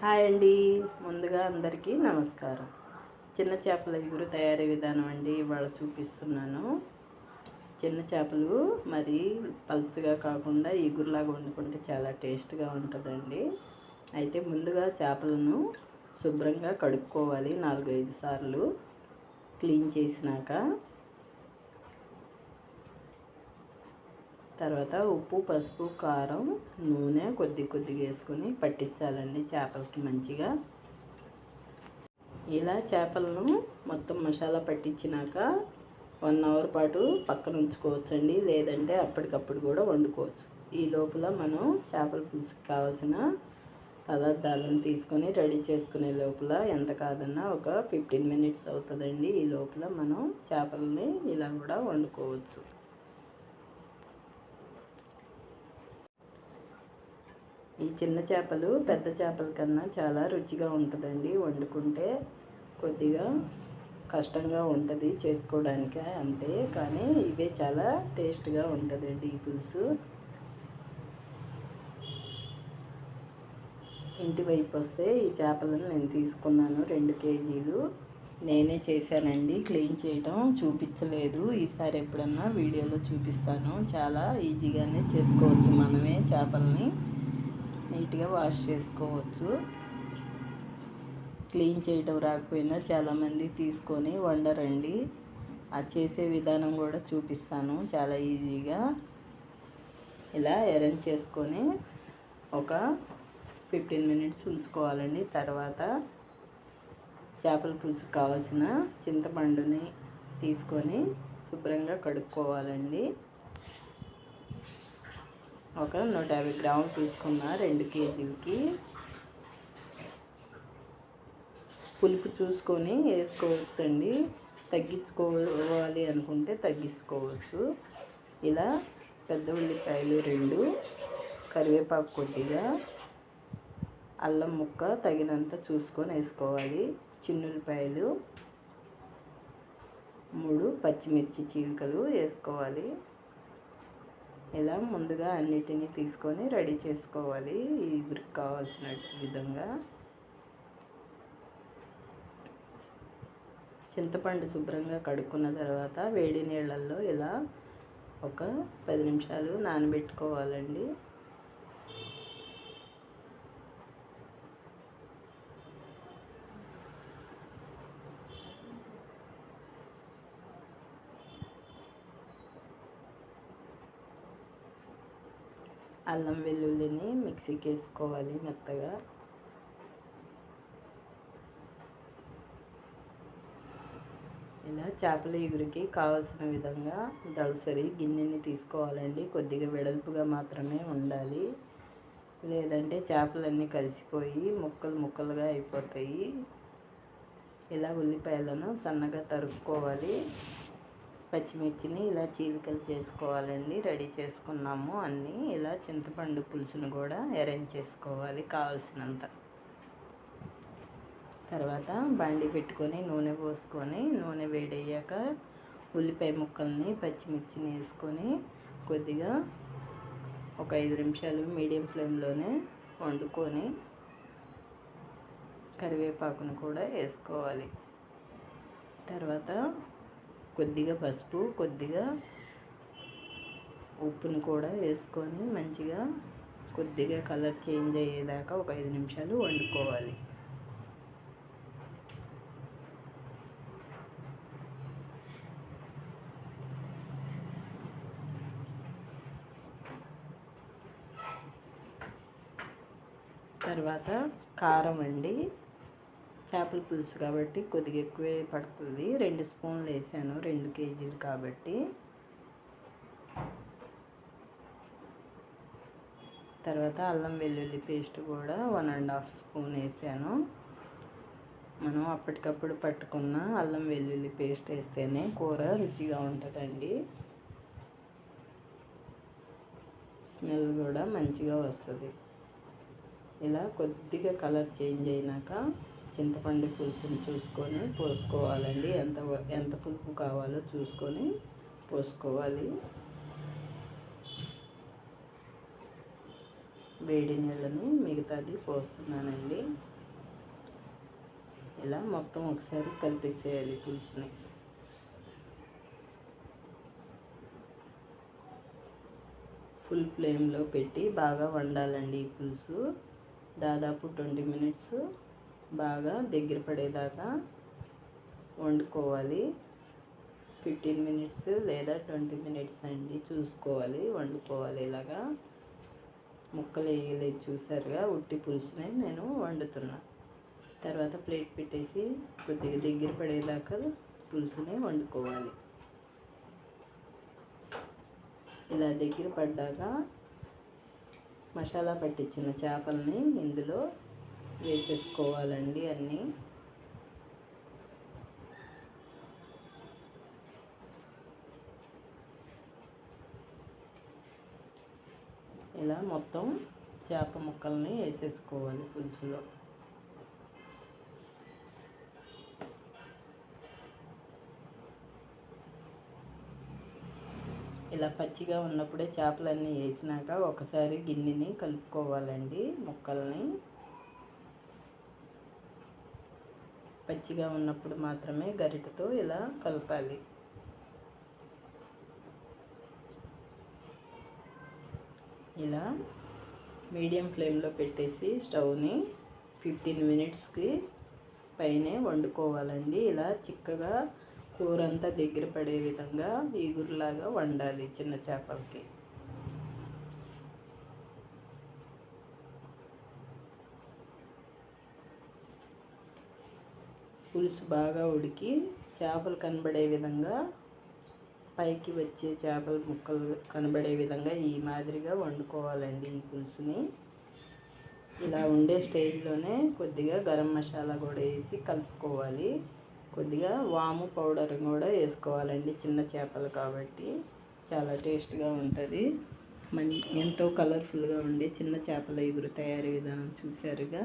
Hi అండి. ముందుగా అందరికీ నమస్కారం. చిన్న చేపల ఎగురు తయారీ విధానం అండి ఇవాళ చూపిస్తున్నాను. చిన్న చేపలు మరి పలుచుగా కాకుండా ఎగురులాగా వండుకుంటే చాలా టేస్ట్గా ఉంటుందండి. అయితే ముందుగా చేపలను శుభ్రంగా కడుక్కోవాలి నాలుగు ఐదు సార్లు. క్లీన్ చేసినాక తర్వాత ఉప్పు పసుపు కారం నూనె కొద్ది కొద్దిగా వేసుకొని పట్టించాలండి చేపలకి మంచిగా. ఇలా చేపలను మొత్తం మసాలా పట్టించినాక వన్ అవర్ పాటు పక్కన ఉంచుకోవచ్చండి లేదంటే అప్పటికప్పుడు కూడా వండుకోవచ్చు. ఈ లోపల మనం చేపల పులుసుకి కావాల్సిన పదార్థాలను తీసుకొని రెడీ చేసుకునే లోపల ఎంత కాదన్నా ఒక ఫిఫ్టీన్ మినిట్స్ అవుతుందండి. ఈ లోపల మనం చేపలని ఇలా కూడా వండుకోవచ్చు. ఈ చిన్న చేపలు పెద్ద చేపల కన్నా చాలా రుచిగా ఉంటుందండి. వండుకుంటే కొద్దిగా కష్టంగా ఉంటుంది చేసుకోవడానికి అంతే. కానీ ఇవే చాలా టేస్ట్గా ఉంటుందండి ఈ పులుసు. ఇంటి వైపు వస్తే ఈ చేపలను నేను తీసుకున్నాను రెండు కేజీలు. నేనే చేశానండి. క్లీన్ చేయటం చూపించలేదు. ఈసారి ఎప్పుడన్నా వీడియోలో చూపిస్తాను. చాలా ఈజీగానే చేసుకోవచ్చు మనమే చేపల్ని. నీట్గా వాష్ చేసుకోవచ్చు. క్లీన్ చేయటం రాకపోయినా చాలామంది తీసుకొని వండరండి. అది చేసే విధానం కూడా చూపిస్తాను చాలా ఈజీగా. ఇలా అరేంజ్ చేసుకొని ఒక ఫిఫ్టీన్ మినిట్స్ ఉంచుకోవాలండి. తర్వాత చేపల పులుసు కావాల్సిన చింతపండుని తీసుకొని శుభ్రంగా కడుక్కోవాలండి. ఒక నూట యాభై గ్రాములు తీసుకున్న రెండు కేజీలకి పులుపు చూసుకొని వేసుకోవచ్చండి. తగ్గించుకోవాలి అనుకుంటే తగ్గించుకోవచ్చు. ఇలా పెద్ద ఉల్లిపాయలు రెండు కరివేపాకు కొద్దిగా అల్లం ముక్క తగినంత చూసుకొని వేసుకోవాలి. చిన్నుల్లిపాయలు మూడు పచ్చిమిర్చి చీలికలు వేసుకోవాలి. ఇలా ముందుగా అన్నిటినీ తీసుకొని రెడీ చేసుకోవాలి. ఇగురికి కావాల్సిన విధంగా. చింతపండు శుభ్రంగా కడుక్కున్న తర్వాత వేడి నీళ్ళల్లో ఇలా ఒక పది నిమిషాలు నానబెట్టుకోవాలండి. అల్లం వెల్లుల్లిని మిక్సీకి వేసుకోవాలి మెత్తగా. ఇలా చేపల ఎగురికి కావాల్సిన విధంగా దళసరి గిన్నెని తీసుకోవాలండి. కొద్దిగా వెడల్పుగా మాత్రమే ఉండాలి. లేదంటే చేపలన్నీ కలిసిపోయి ముక్కలు ముక్కలుగా అయిపోతాయి. ఇలా ఉల్లిపాయలను సన్నగా తరుక్కోవాలి. పచ్చిమిర్చిని ఇలా చీలికలు చేసుకోవాలండి. రెడీ చేసుకున్నాము అన్నీ. ఇలా చింతపండు పులుసును కూడా అరేంజ్ చేసుకోవాలి కావాల్సినంత. తర్వాత బండి పెట్టుకొని నూనె పోసుకొని నూనె వేడయ్యాక ఉల్లిపాయ ముక్కల్ని పచ్చిమిర్చిని వేసుకొని కొద్దిగా ఒక ఐదు నిమిషాలు మీడియం ఫ్లేమ్లోనే వండుకొని కరివేపాకును కూడా వేసుకోవాలి. తర్వాత కొద్దిగా పసుపు కొద్దిగా ఉప్పును కూడా వేసుకొని మంచిగా కొద్దిగా కలర్ చేంజ్ అయ్యేదాకా ఒక ఐదు నిమిషాలు వండుకోవాలి. తర్వాత కారం అండి. చేపల పులుసు కాబట్టి కొద్దిగా ఎక్కువే పడుతుంది. రెండు స్పూన్లు వేసాను. రెండు కేజీలు కాబట్టి. తర్వాత అల్లం వెల్లుల్లి పేస్ట్ కూడా వన్ అండ్ హాఫ్ స్పూన్ వేసాను. మనం అప్పటికప్పుడు పట్టుకున్న అల్లం వెల్లుల్లి పేస్ట్ వేస్తేనే కూర రుచిగా ఉంటుందండి. స్మెల్ కూడా మంచిగా వస్తుంది. ఇలా కొద్దిగా కలర్ చేంజ్ అయినాక చింతపండు పులుసుని చూసుకొని పోసుకోవాలండి. ఎంత ఎంత పులుపు కావాలో చూసుకొని పోసుకోవాలి. వేడి నీళ్ళను మిగతాది పోస్తున్నానండి. ఇలా మొత్తం ఒకసారి కలిపేసేయాలి పులుసుని. ఫుల్ ఫ్లేమ్లో పెట్టి బాగా వండాలండి ఈ పులుసు. దాదాపు ట్వంటీ మినిట్స్ బాగా దగ్గర పడేదాకా వండుకోవాలి. ఫిఫ్టీన్ మినిట్స్ లేదా ట్వంటీ మినిట్స్ అండి చూసుకోవాలి వండుకోవాలి. ఇలాగా ముక్కలు వేయలేదు చూసారుగా ఉట్టి పులుసుని నేను వండుతున్నా. తర్వాత ప్లేట్ పెట్టేసి కొద్దిగా దగ్గర పడేదాకా పులుసుని వండుకోవాలి. ఇలా దగ్గర పడ్డాక మసాలా పట్టించిన చేపల్ని ఇందులో వేసేసుకోవాలండి అన్నీ. ఇలా మొత్తం చేప ముక్కల్ని వేసేసుకోవాలి పులుసులో. ఇలా పచ్చిగా ఉన్నప్పుడే చేపలన్నీ వేసినాక ఒకసారి గిన్నెని కలుపుకోవాలండి ముక్కల్ని. పచ్చిగా ఉన్నప్పుడు మాత్రమే గరిటతో ఇలా కలపాలి. ఇలా మీడియం ఫ్లేమ్లో పెట్టేసి స్టవ్ని ఫిఫ్టీన్ మినిట్స్కి పైనే వండుకోవాలండి. ఇలా చిక్కగా కూరంతా దగ్గర పడే విధంగా ఈగురులాగా వండాలి చిన్న చేపలకి. పులుసు బాగా ఉడికి చేపలు కనబడే విధంగా పైకి వచ్చే చేపల ముక్కలు కనబడే విధంగా ఈ మాదిరిగా వండుకోవాలండి ఈ పులుసుని. ఇలా ఉండే స్టేజ్లోనే కొద్దిగా గరం మసాలా కూడా వేసి కలుపుకోవాలి. కొద్దిగా వాము పౌడర్ కూడా వేసుకోవాలండి చిన్న చేపలు కాబట్టి. చాలా టేస్ట్గా ఉంటుంది. మన్ ఎంతో కలర్ఫుల్గా ఉండే చిన్న చేపల ఎగురు తయారీ విధానం చూసారుగా